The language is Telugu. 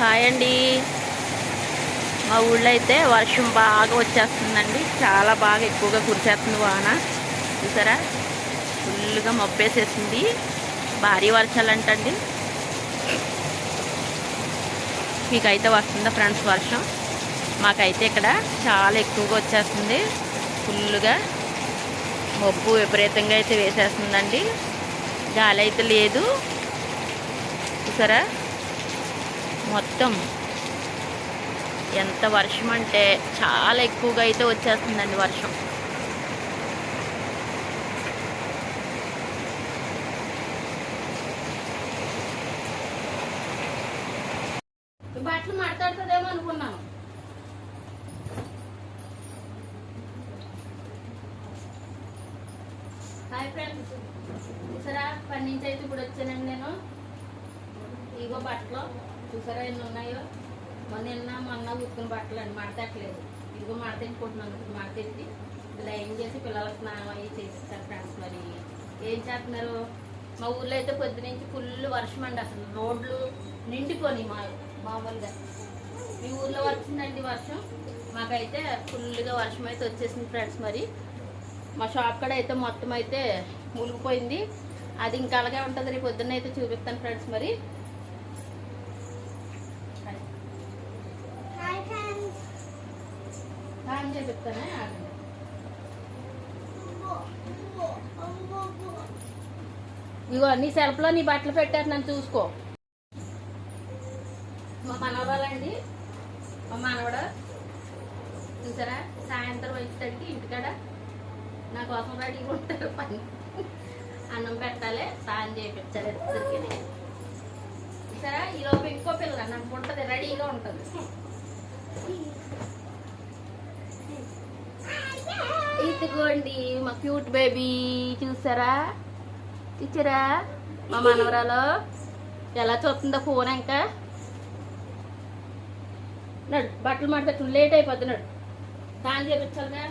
హాయ్ అండి. మా ఊళ్ళో అయితే వర్షం బాగా వచ్చేస్తుందండి. చాలా బాగా ఎక్కువగా కురిసేస్తుంది వాన. చూసారా? ఫుల్గా మబ్బేసేసింది. భారీ వర్షాలు అంటండి మీకైతే వస్తుందా ఫ్రెండ్స్ వర్షం? మాకైతే ఇక్కడ చాలా ఎక్కువగా వచ్చేస్తుంది. ఫుల్గా మబ్బు విపరీతంగా అయితే వేసేస్తుందండి. గాలి అయితే లేదు. చూసారా? మొత్తం. ఎంత వర్షం అంటే చాలా ఎక్కువగా అయితే వచ్చేస్తుందండి వర్షం. బట్టలు మాట్లాడుతుందేమో అనుకున్నాను. Hi friends. చూసారా? పని నుంచి అయితే ఇప్పుడు వచ్చానండి నేను. ఇగో బట్టలు. చూసారా ఎన్ని ఉన్నాయో? మొన్న నిన్న మొన్న ఉతుకున్న బట్టలు అండి. మడతట్లేదు ఇదిగో మడతెట్టుకుంటున్నాను మడతెట్టి లైన్ చేసి పిల్లలకు స్నానం అయ్యి చేసిస్తారు ఫ్రెండ్స్ మరి. ఏం చేస్తున్నారు? మా ఊర్లో అయితే పొద్దు నుంచి ఫుల్ వర్షం అండి అసలు. రోడ్లు నిండిపోయి మా మామూలుగా. మీ ఊర్లో వచ్చిందండి వర్షం? మాకైతే ఫుల్గా వర్షం అయితే వచ్చేసింది ఫ్రెండ్స్ మరి. మా షాప్ కాడ అయితే మొత్తం అయితే మునిగిపోయింది. అది ఇంకా అలాగే ఉంటుంది. రేపు పొద్దున్న అయితే చూపిస్తాను ఫ్రెండ్స్ మరి హాయ్ చూపిస్తానే ఆగండి ఇగో నీ సెల్ఫ్లో నీ బట్టలు పెట్టారు నన్ను చూసుకో. మా మనవరాలండి. మా మనవడ చూసారా? సాయంత్రం వచ్చేసరికి ఇంటికాడ నా కోసం రెడీగా ఉంటారు. పని అన్నం పెట్టాలి సాయం చేయించాలి ఇద్దరికి చూసారా? ఈ ఇంకో పిల్ల నాకు ఉంటుంది రెడీగా ఉంటుంది. ఇదిగోండి మా క్యూట్ బేబీ చూసారా? చూసారా? మా మనవరాలు. ఎలా చూస్తుందో ఫోన్ ఇంకా? నడు బట్టలు మాట లేట్ అయిపోద్ది నడు. చేపించాలిగా?